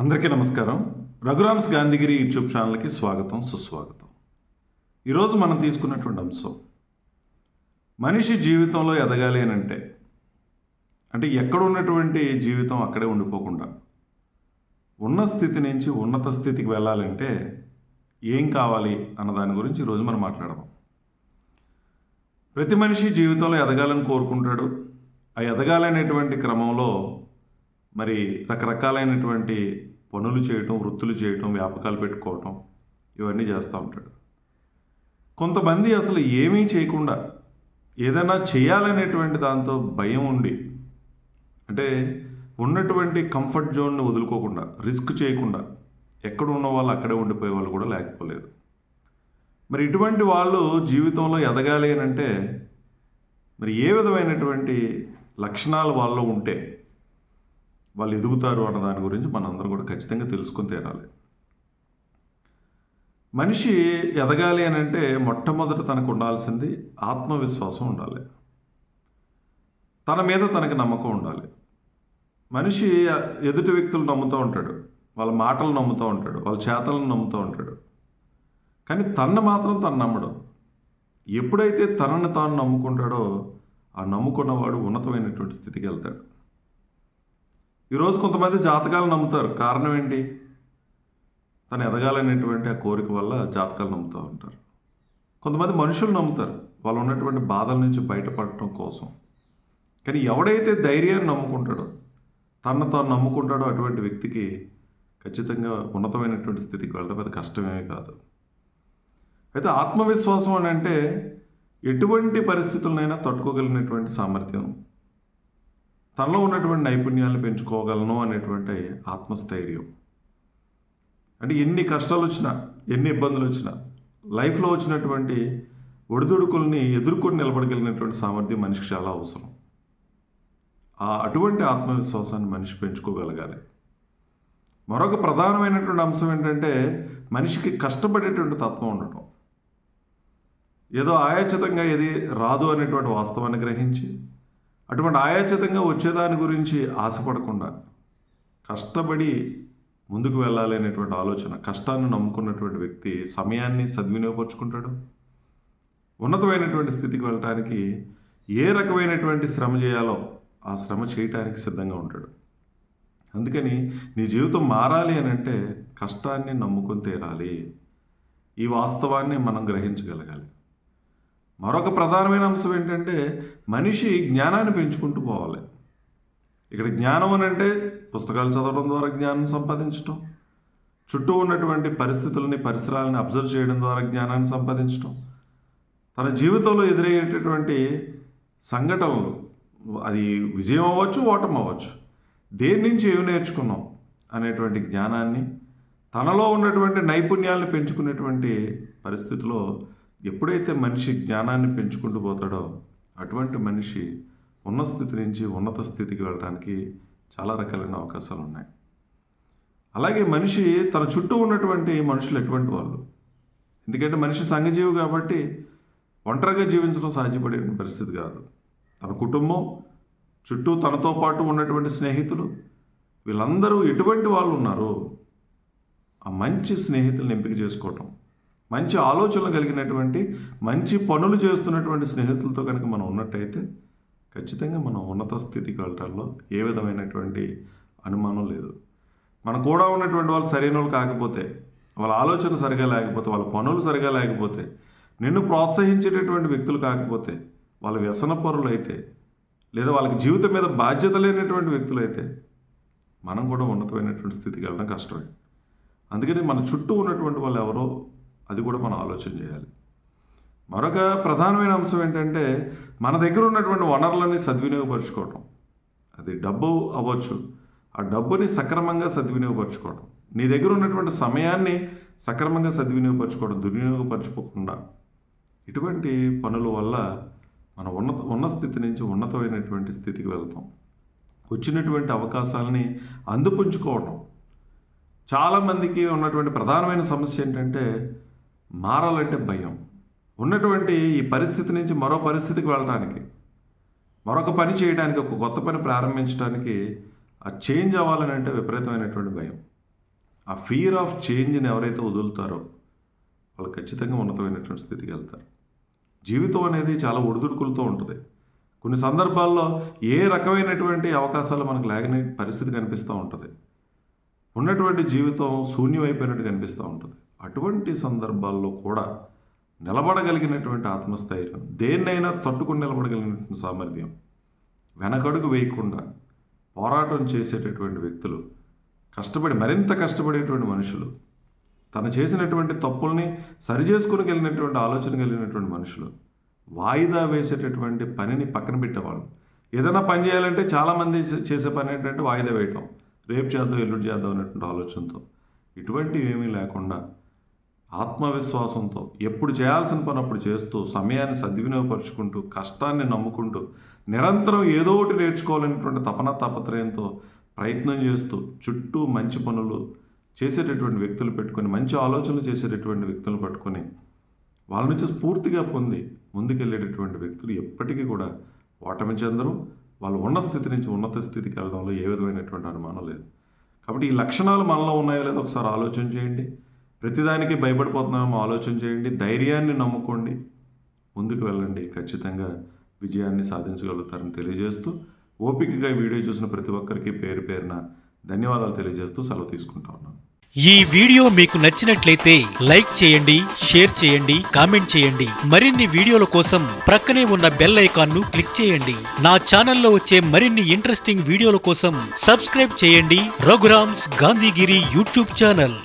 అందరికీ నమస్కారం. రఘురామ్స్ గాంధీగిరి యూట్యూబ్ ఛానల్కి స్వాగతం సుస్వాగతం. ఈరోజు మనం తీసుకున్నటువంటి అంశం మనిషి జీవితంలో ఎదగాలి అని అంటే అంటే ఎక్కడ ఉన్నటువంటి జీవితం అక్కడే ఉండిపోకుండా ఉన్న స్థితి నుంచి ఉన్నత స్థితికి వెళ్ళాలంటే ఏం కావాలి అన్న దాని గురించి ఈరోజు మనం మాట్లాడదాం. ప్రతి మనిషి జీవితంలో ఎదగాలని కోరుకుంటాడు. ఆ ఎదగాలనేటువంటి క్రమంలో మరి రకరకాలైనటువంటి పనులు చేయటం వృత్తులు చేయటం వ్యాపకాలు పెట్టుకోవటం ఇవన్నీ చేస్తూ ఉంటాడు. కొంతమంది అసలు ఏమీ చేయకుండా ఏదైనా చేయాలనేటువంటి దాంతో భయం ఉండి అంటే ఉన్నటువంటి కంఫర్ట్ జోన్ని వదులుకోకుండా రిస్క్ చేయకుండా ఎక్కడ ఉన్న వాళ్ళు అక్కడే ఉండిపోయే వాళ్ళు కూడా లేకపోలేదు. మరి ఇటువంటి వాళ్ళు జీవితంలో ఎదగాలి అని అంటే మరి ఏ విధమైనటువంటి లక్షణాలు వాళ్ళలో ఉంటే వాళ్ళు ఎదుగుతారు అన్న దాని గురించి మనందరం కూడా ఖచ్చితంగా తెలుసుకొని తీరాలి. మనిషి ఎదగాలి అని అంటే మొట్టమొదట తనకు ఉండాల్సింది ఆత్మవిశ్వాసం ఉండాలి. తన మీద తనకి నమ్మకం ఉండాలి. మనిషి ఎదుటి వ్యక్తులు నమ్ముతూ ఉంటాడు. వాళ్ళ మాటలు నమ్ముతూ ఉంటాడు. వాళ్ళ చేతలను నమ్ముతూ ఉంటాడు. కానీ తన్ను మాత్రం తను నమ్మడం. ఎప్పుడైతే తనని తాను నమ్ముకుంటాడో ఆ నమ్ముకున్నవాడు ఉన్నతమైనటువంటి స్థితికి వెళ్తాడు. ఈరోజు కొంతమంది జాతకాలు నమ్ముతారు. కారణం ఏంటి? తను ఎదగాలనేటువంటి ఆ కోరిక వల్ల జాతకాలు నమ్ముతూ ఉంటారు. కొంతమంది మనుషులు నమ్ముతారు. వాళ్ళు ఉన్నటువంటి బాధల నుంచి బయటపడటం కోసం. కానీ ఎవడైతే ధైర్యాన్ని నమ్ముకుంటాడో తనను తాను నమ్ముకుంటాడో అటువంటి వ్యక్తికి ఖచ్చితంగా ఉన్నతమైనటువంటి స్థితికి వెళ్ళడం అది కష్టమేమీ కాదు. అయితే ఆత్మవిశ్వాసం అని అంటే ఎటువంటి పరిస్థితులనైనా తట్టుకోగలిగినటువంటి సామర్థ్యం. తనలో ఉన్నటువంటి నైపుణ్యాలను పెంచుకోగలను అనేటువంటి ఆత్మస్థైర్యం. అంటే ఎన్ని కష్టాలు వచ్చినా ఎన్ని ఇబ్బందులు వచ్చినా లైఫ్లో వచ్చినటువంటి ఒడిదుడుకుల్ని ఎదుర్కొని నిలబడగలిగినటువంటి సామర్థ్యం మనిషికి చాలా అవసరం. ఆ అటువంటి ఆత్మవిశ్వాసాన్ని మనిషి పెంచుకోగలగాలి. మరొక ప్రధానమైనటువంటి అంశం ఏంటంటే మనిషికి కష్టపడేటువంటి తత్వం ఉండటం. ఏదో ఆయాచితంగా ఏది రాదు అనేటువంటి వాస్తవాన్ని గ్రహించి అటువంటి ఆయాచితంగా వచ్చేదాని గురించి ఆశపడకుండా కష్టపడి ముందుకు వెళ్ళాలి అనేటువంటి ఆలోచన కష్టాన్ని నమ్ముకున్నటువంటి వ్యక్తి సమయాన్ని సద్వినియోగపరుచుకుంటాడు. ఉన్నతమైనటువంటి స్థితికి వెళ్ళటానికి ఏ రకమైనటువంటి శ్రమ చేయాలో ఆ శ్రమ చేయటానికి సిద్ధంగా ఉంటాడు. అందుకని నీ జీవితం మారాలి అని అంటే కష్టాన్ని నమ్ముకొని తీరాలి. ఈ వాస్తవాన్ని మనం గ్రహించగలగాలి. మరొక ప్రధానమైన అంశం ఏంటంటే మనిషి జ్ఞానాన్ని పెంచుకుంటూ పోవాలి. ఇక్కడ జ్ఞానం అని అంటే పుస్తకాలు చదవడం ద్వారా జ్ఞానం సంపాదించడం చుట్టూ ఉన్నటువంటి పరిస్థితులని పరిసరాలని అబ్జర్వ్ చేయడం ద్వారా జ్ఞానాన్ని సంపాదించడం తన జీవితంలో ఎదురయ్యేటటువంటి సంఘటనలు అది విజయం అవ్వచ్చు ఓటం అవ్వచ్చు దేని నుంచి ఏమి నేర్చుకున్నాం అనేటువంటి జ్ఞానాన్ని తనలో ఉన్నటువంటి నైపుణ్యాలను పెంచుకునేటువంటి పరిస్థితిలో ఎప్పుడైతే మనిషి జ్ఞానాన్ని పెంచుకుంటూ పోతాడో అటువంటి మనిషి ఉన్న స్థితి నుంచి ఉన్నత స్థితికి వెళ్ళడానికి చాలా రకాలైన అవకాశాలు ఉన్నాయి. అలాగే మనిషి తన చుట్టూ ఉన్నటువంటి మనుషులు ఎటువంటి వాళ్ళు? ఎందుకంటే మనిషి సంఘజీవి కాబట్టి ఒంటరిగా జీవించడం సాధ్యపడే పరిస్థితి కాదు. తన కుటుంబం చుట్టూ తనతో పాటు ఉన్నటువంటి స్నేహితులు వీళ్ళందరూ ఎటువంటి వాళ్ళు ఉన్నారో ఆ మంచి స్నేహితులను ఎంపిక చేసుకోవటం మంచి ఆలోచనలు కలిగినటువంటి మంచి పనులు చేస్తున్నటువంటి స్నేహితులతో కనుక మనం ఉన్నట్టయితే ఖచ్చితంగా మనం ఉన్నత స్థితికి వెళ్ళటంలో ఏ విధమైనటువంటి అనుమానం లేదు. మన కూడా ఉన్నటువంటి వాళ్ళు సరైన వాళ్ళు కాకపోతే వాళ్ళ ఆలోచన సరిగా లేకపోతే వాళ్ళ పనులు సరిగా లేకపోతే నిన్ను ప్రోత్సహించేటటువంటి వ్యక్తులు కాకపోతే వాళ్ళ వ్యసన పరులు అయితే లేదా వాళ్ళకి జీవితం మీద బాధ్యత లేనటువంటి వ్యక్తులు అయితే మనం కూడా ఉన్నతమైనటువంటి స్థితికి వెళ్ళడం కష్టమే. అందుకని మన చుట్టూ ఉన్నటువంటి వాళ్ళు ఎవరో అది కూడా మనం ఆలోచన చేయాలి. మరొక ప్రధానమైన అంశం ఏంటంటే మన దగ్గర ఉన్నటువంటి వనరులని సద్వినియోగపరచుకోవటం. అది డబ్బు అవ్వచ్చు. ఆ డబ్బుని సక్రమంగా సద్వినియోగపరచుకోవడం నీ దగ్గర ఉన్నటువంటి సమయాన్ని సక్రమంగా సద్వినియోగపరచుకోవడం దుర్వినియోగపరచుకోకుండా ఇటువంటి పనుల వల్ల మన ఉన్నత ఉన్న స్థితి నుంచి ఉన్నతమైనటువంటి స్థితికి వెళ్తాం. వచ్చినటువంటి అవకాశాలని అందుపుంచుకోవడం చాలామందికి ఉన్నటువంటి ప్రధానమైన సమస్య ఏంటంటే మారాలంటే భయం. ఉన్నటువంటి ఈ పరిస్థితి నుంచి మరో పరిస్థితికి వెళ్ళడానికి మరొక పని చేయడానికి ఒక కొత్త పని ప్రారంభించడానికి ఆ చేంజ్ అవ్వాలని అంటే విపరీతమైనటువంటి భయం. ఆ ఫియర్ ఆఫ్ చేంజ్ని ఎవరైతే వదులుతారో వాళ్ళు ఖచ్చితంగా ఉన్నతమైనటువంటి స్థితికి వెళ్తారు. జీవితం అనేది చాలా ఒడిదుడుకులతో ఉంటుంది. కొన్ని సందర్భాల్లో ఏ రకమైనటువంటి అవకాశాలు మనకు లేని పరిస్థితి కనిపిస్తూ ఉంటుంది. ఉన్నటువంటి జీవితం శూన్యమైపోయినట్టు కనిపిస్తూ ఉంటుంది. అటువంటి సందర్భాల్లో కూడా నిలబడగలిగినటువంటి ఆత్మస్థైర్యం దేన్నైనా తట్టుకుని నిలబడగలిగినటువంటి సామర్థ్యం వెనకడుగు వేయకుండా పోరాటం చేసేటటువంటి వ్యక్తులు కష్టపడి మరింత కష్టపడేటువంటి మనుషులు తను చేసినటువంటి తప్పుల్ని సరిచేసుకుని వెళ్ళినటువంటి ఆలోచన కలిగినటువంటి మనుషులు వాయిదా వేసేటటువంటి పనిని పక్కన పెట్టేవాళ్ళు. ఏదైనా పని చేయాలంటే చాలామంది చేసే పని ఏంటంటే వాయిదా వేయటం రేపు చేద్దాం ఎల్లుండి చేద్దాం అనేటువంటి ఆలోచనతో. ఇటువంటివి ఏమీ లేకుండా ఆత్మవిశ్వాసంతో ఎప్పుడు చేయాల్సిన పని అప్పుడు చేస్తూ సమయాన్ని సద్వినియోగపరుచుకుంటూ కష్టాన్ని నమ్ముకుంటూ నిరంతరం ఏదో ఒకటి నేర్చుకోవాలనేటువంటి తపన తాపత్రయంతో ప్రయత్నం చేస్తూ చుట్టూ మంచి పనులు చేసేటటువంటి వ్యక్తులు పెట్టుకొని మంచి ఆలోచనలు చేసేటటువంటి వ్యక్తులను పట్టుకొని వాళ్ళ నుంచి స్ఫూర్తిగా పొంది ముందుకెళ్ళేటటువంటి వ్యక్తులు ఎప్పటికీ కూడా ఓటమి చెందరు. వాళ్ళు ఉన్న స్థితి నుంచి ఉన్నత స్థితికి వెళ్ళడంలో ఏ విధమైనటువంటి అనుమానం లేదు. కాబట్టి ఈ లక్షణాలు మనలో ఉన్నాయో లేదో ఒకసారి ఆలోచన చేయండి. ప్రతిదానికి భయపడిపోతున్నామో ఆలోచన చేయండి ధైర్యాన్ని నమ్ముకోండి. ముందుకు వెళ్ళండి ఖచ్చితంగా విజయాన్ని సాధించగలుగుతారని తెలియజేస్తూ ఓపికగా వీడియో చూసిన ప్రతి ఒక్కరికి పేరు పేరున ధన్యవాదాలు తెలియజేస్తూ సెలవు తీసుకుంటా ఉన్నాను. ఈ వీడియో మీకు నచ్చినట్లయితే లైక్ చేయండి షేర్ చేయండి కామెంట్ చేయండి. మరిన్ని వీడియోల కోసం ప్రక్కనే ఉన్న బెల్ ఐకాన్ను క్లిక్ చేయండి. నా ఛానల్లో వచ్చే మరిన్ని ఇంట్రెస్టింగ్ వీడియోల కోసం సబ్స్క్రైబ్ చేయండి. Raghuram's Gandhigiri YouTube channel.